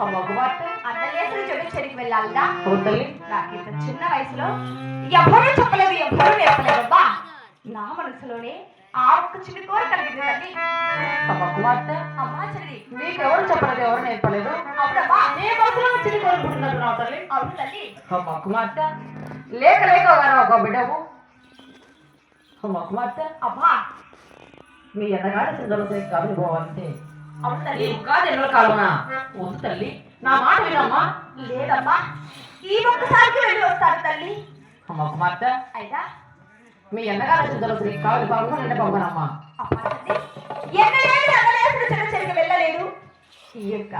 గారు తల్లి కొట్టమ్మ. వెళ్ళాలిదా తల్లి. నాకు ఇంత చిన్న వయసులో ఎవరూ చెప్పలేదు ఎవరూ నేర్పలేదు అబ్బా నా మనసులోనే ఆ ఒక్క చిన్న కోరిక కలిగింది తల్లి కుమార్తె అమ్మా చెల్లి. నీకు ఎవరు చెప్పలేదు ఎవరు నేర్పలేదు? అవునమ్మా నీ మనసులో చిన్న కోరుకుంటున్నావు తల్లి. అవును తల్లి. కుమార్తె లేక లేక గారు ఒక బిడ్డవు అమ్మ కుమార్తె అమ్మా మీ ఎన్నగాడు చింతలతో కబలి పోవాలంటే అవును తల్లి కాదు ఎన్నో కాలమా? వద్దు తల్లి నా మాట వినమ్మా? లేదమ్మా. ఈ ఒక్కసారికి వెళ్ళి వస్తాను తల్లి. అమ్మ కుమార్తె అయినా? మీ ఎన్నగాడు చింతలతో కావలి పాపం నిండ పంపనమ్మా. అమ్మా తల్లి ఎన్నడేళ్ళు నగలేసిన చిన్న చెరుకు వెళ్ళలేదు. ఈ యొక్క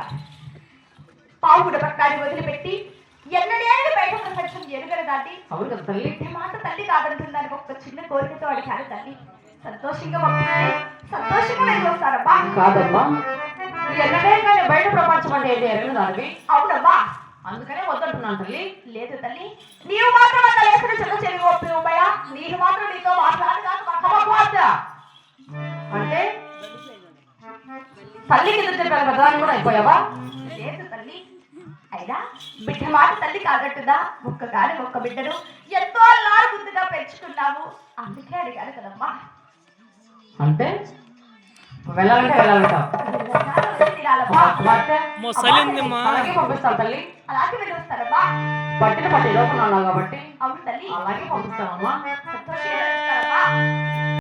పావుగుడ పట్టాన్ని వదిలిపెట్టి ఎన్నడేళ్ళు బయట ప్రపంచం ఎరుగడ దాటి అవును కదా తల్లి. మాట తల్లి కాదంటుందని ఒక చిన్న కోరికతో అడిగాను తల్లి. సంతోషంగా సంతోషంగా కాదమ్మా. ఎన్నడే కానీ బయట ప్రపంచం అంటే ఏంటి అవునమ్మా. అందుకనే వద్దంటున్నాను తల్లి. లేదు తల్లి. నీవు మాత్రం అంత లేసిన చిన్న చెరుగు ఒప్పివమ్మయ్యా నీవు మాత్రం నీతో మాట్లాడు కాదు అమ్మ మాట్లాడు. కుమార్తె అంటే? తల్లి కింద చెప్పాను కదా అని కూడా అయిపోయావా? లేదు తల్లి. అయినా బిడ్డ మాట తల్లి కాదట్టుదా? ఒక్క గాని ఒక్క బిడ్డను ఎంతో లారుగుద్దుగా పెంచుకున్నావు. అందుకే అడిగాను కదమ్మా. అంటే వెళ్ళాలంటే వెళ్ళాలంటావు వెళ్ళాలి, వెళ్ళి తీరాలమ్మా. అమ్మ కుమార్తె సలిందమ్మా అలాగే పంపిస్తాను తల్లి. అలాగే పట్టిన పట్టి లోపల కాబట్టి అవును తల్లి. అలాగే పంపిస్తానమ్మా సంతోషంగా వస్తారమ్మా